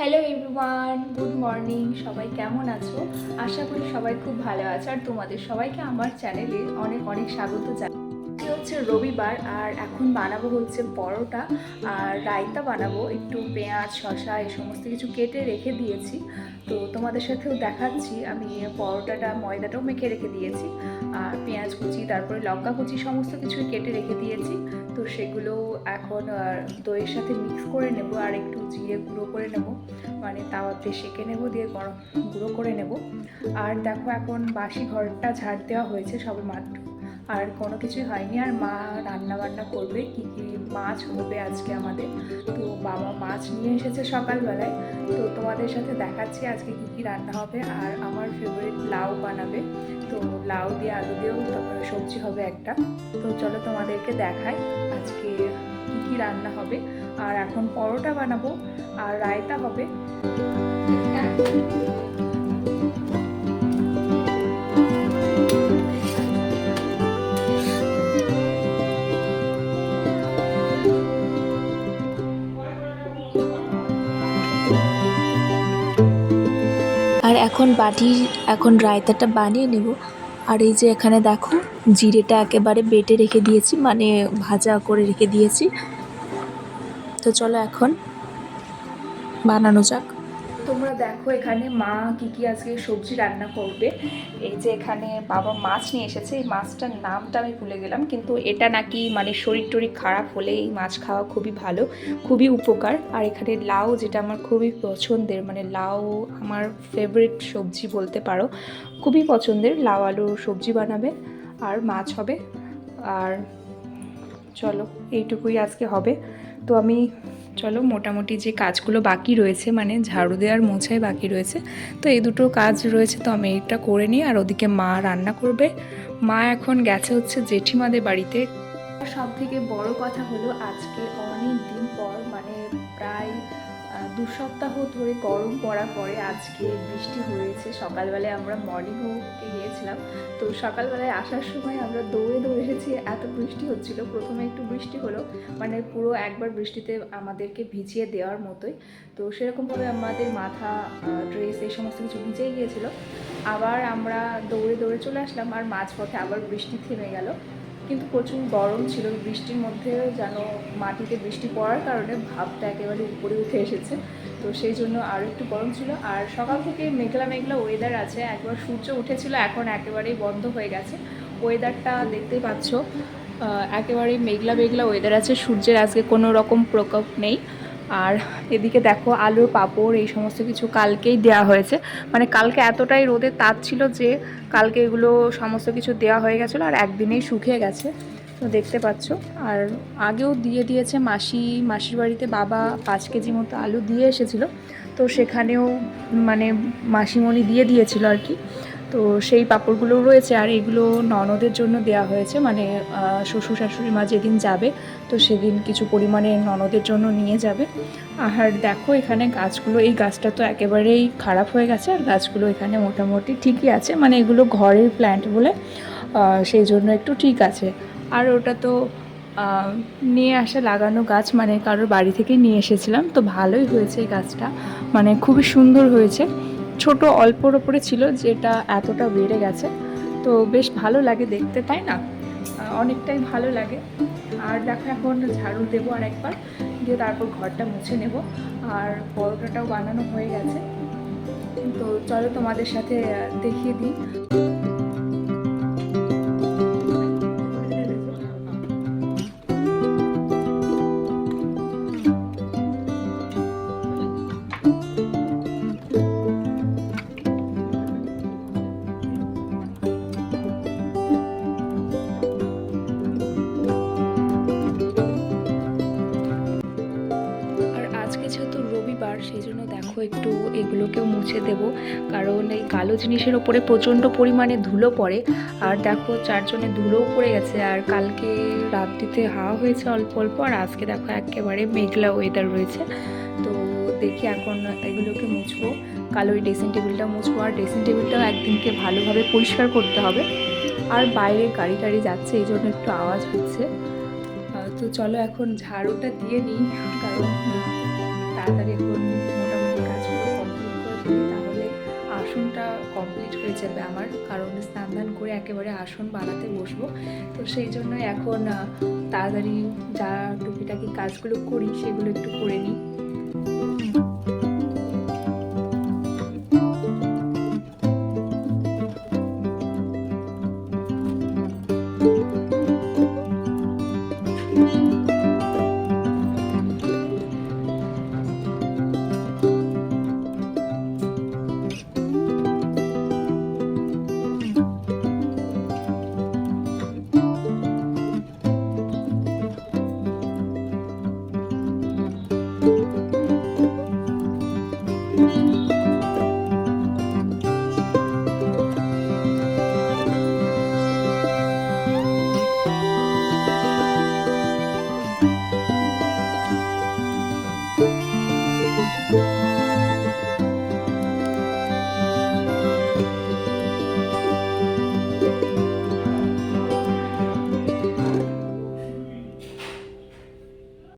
Hello everyone good morning সবাই কেমন আছো? আশা করি সবাই খুব ভালো আছো। আর তোমাদের সবাইকে আমার চ্যানেলে অনেক অনেক স্বাগত জানাই। আজকে হচ্ছে রবিবার আর এখন বানাবো হচ্ছে পরোটা আর রায়তা বানাবো, একটু পেঁয়াজ, শসা, এই সমস্ত কিছু কেটে রেখে দিয়েছি। তো তোমাদের সাথেও দেখাচ্ছি, আমি পরোটাটা, ময়দাটাও মেখে রেখে দিয়েছি আর পেঁয়াজ কুচি, তারপরে লঙ্কা কুচি, সমস্ত কিছুই কেটে রেখে দিয়েছি। তো সেগুলো এখন দইয়ের সাথে মিক্স করে নেব আর একটু জিরে গুঁড়ো করে নেব মানে তাওয়াতে সেঁকে নেব, দিয়ে গরম গুঁড়ো করে নেব। আর দেখো এখন বাসি ঘরটা ঝাড় দেওয়া হয়েছে সবে মাত্র আর কোনো কিছুই হয়নি। আর মা রান্না বান্না করবে, কী কী মাছ হবে আজকে আমাদের। তো বাবা মাছ নিয়ে এসেছে সকালবেলায়। তো তোমাদের সাথে দেখাচ্ছি আজকে কী কী রান্না হবে। আর আমার ফেভারিট লাউ বানাবে। তো লাউ দিয়ে আলু দিয়েও সবজি হবে একটা। তো চলো তোমাদেরকে দেখাই আজকে কী কী রান্না হবে। আর এখন পরোটা বানাবো। আর রায়তা হবে। এখন বাটির, এখন রায়তাটা বানিয়ে নেব। আর এই যে এখানে দেখো, জিরেটা একেবারে বেটে রেখে দিয়েছি মানে ভাজা করে রেখে দিয়েছি। তো চলো এখন বানানো যাক। তোমরা দেখো এখানে মা কি কি আজকে সবজি রান্না করবে। এই যে এখানে বাবা মাছ নিয়ে এসেছে। এই মাছটার নামটা আমি ভুলে গেলাম, কিন্তু এটা নাকি মানে শরীর টরীর খারাপ হলে এই মাছ খাওয়া খুবই ভালো, খুবই উপকার। আর এখানে লাউ যেটা আমার খুবই পছন্দের মানে লাউ আমার ফেভারিট সবজি বলতে পারো, খুবই পছন্দের। লাউ আলুর সবজি বানাবে, আর মাছ হবে। আর চলো, এইটুকুই আজকে হবে। তো আমি চলো, মোটামুটি যে কাজগুলো বাকি রয়েছে মানে ঝাড়ু দেওয়ার মোছাই বাকি রয়েছে, তো এই দুটো কাজ রয়েছে, তো আমি এটা করে নিই, আর ওদিকে মা রান্না করবে। মা এখন গেছে হচ্ছে জেঠিমাদের বাড়িতে। সব থেকে বড় কথা হলো, আজকে অনেক দিন পর মানে প্রায় দু সপ্তাহ ধরে গরম পড়ার পরে আজকে বৃষ্টি হয়েছে। সকালবেলায় আমরা মর্নিং ওয়াকে গিয়েছিলাম। তো সকালবেলায় আসার সময় আমরা দৌড়ে দৌড়ে এসেছি। এত বৃষ্টি হচ্ছিল। প্রথমে একটু বৃষ্টি হলো। মানে পুরো একবার বৃষ্টিতে আমাদেরকে ভিজিয়ে দেওয়ার মতোই। তো সেরকমভাবে আমাদের মাথা ড্রেস এই সমস্ত কিছু ভিজেই গিয়েছিল। আবার আমরা দৌড়ে দৌড়ে চলে আসলাম। আর মাঝপথে আবার বৃষ্টি থেমে গেল। কিন্তু প্রচুর গরম ছিল বৃষ্টির মধ্যে যেন মাটিতে বৃষ্টি পড়ার কারণে ভাবটা একেবারে উপরে উঠে এসেছে। তো সেই জন্য আরও একটু গরম ছিল। আর সকাল থেকে মেঘলা মেঘলা ওয়েদার আছে, একবার সূর্য উঠেছিল, এখন একেবারেই বন্ধ হয়ে গেছে। ওয়েদারটা দেখতেই পাচ্ছ একেবারেই মেঘলা মেঘলা ওয়েদার আছে, সূর্যের আজকে কোনো রকম প্রকোপ নেই। আর এদিকে দেখো আলুর পাঁপড়, এই সমস্ত কিছু কালকেই দেওয়া হয়েছে। মানে কালকে এতটাই রোদের তাপ ছিল যে কালকে এগুলো সমস্ত কিছু দেওয়া হয়ে গেছিল আর একদিনেই শুকিয়ে গেছে। তো দেখতে পাচ্ছ। আর আগেও দিয়ে দিয়েছে মাসি, মাসির বাড়িতে বাবা পাঁচ কেজি মতো আলু দিয়ে এসেছিল। তো সেখানেও মানে মাসিমণি দিয়ে দিয়েছিল আর কি। তো সেই পাঁপড়গুলো রয়েছে আর এগুলো ননদের জন্য দেওয়া হয়েছে। মানে শ্বশুর শাশুড়ি মা যেদিন যাবে, তো সেদিন কিছু পরিমাণে ননদের জন্য নিয়ে যাবে। আর দেখো এখানে গাছগুলো, এই গাছটা তো একেবারেই খারাপ হয়ে গেছে, আর গাছগুলো এখানে মোটামুটি ঠিকই আছে। মানে এগুলো ঘরের প্ল্যান্ট বলে সেই জন্য একটু ঠিক আছে। আর ওটা তো নিয়ে আসা লাগানো গাছ মানে কারোর বাড়ি থেকে নিয়ে এসেছিলাম। তো ভালোই হয়েছে এই গাছটা। মানে খুবই সুন্দর হয়েছে। ছোট অল্পর ওপরে ছিল, যেটা এতটা বেড়ে গেছে। তো বেশ ভালো লাগে দেখতে, তাই না? অনেকটাই ভালো লাগে। আর দেখো, এখন ঝাড়ু দেবো আর একবার দিয়ে তারপর ঘরটা মুছে নেব। আর পরোটাটাও বানানো হয়ে গেছে। তো চলো তোমাদের সাথে দেখিয়ে দিই। যেহেতু সেই জন্য দেখো একটু এগুলোকেও মুছে দেব। কারণ এই কালো জিনিসের ওপরে প্রচণ্ড পরিমাণে ধুলো পড়ে। আর দেখো চারজনে ধুলোও পড়ে গেছে। আর কালকে রাত্রিতে হাওয়া হয়েছে অল্প অল্প, আর আজকে দেখো একেবারে মেঘলা ওয়েদার রয়েছে। তো দেখি এখন এগুলোকে মুছবো। কালো ওই ড্রেসিং টেবিলটা মুছবো। আর ড্রেসিং টেবিলটাও একদিনকে ভালোভাবে পরিষ্কার করতে হবে। আর বাইরে গাড়ি টাড়ি যাচ্ছে, এই জন্য একটু আওয়াজ হচ্ছে। তো চলো এখন ঝাড়ুটা দিয়ে নিই, কারণ তাড়াতাড়ি এখন মোটামুটি কাজগুলো কমপ্লিট করে দিবি তাহলে আসনটা কমপ্লিট হয়ে যাবে আমার। কারণ স্নান দান করে একেবারে আসন বানাতে বসবো। তো সেই জন্য এখন তাড়াতাড়ি যা টুকিটাকি কাজগুলো করি সেগুলো একটু করে নিই।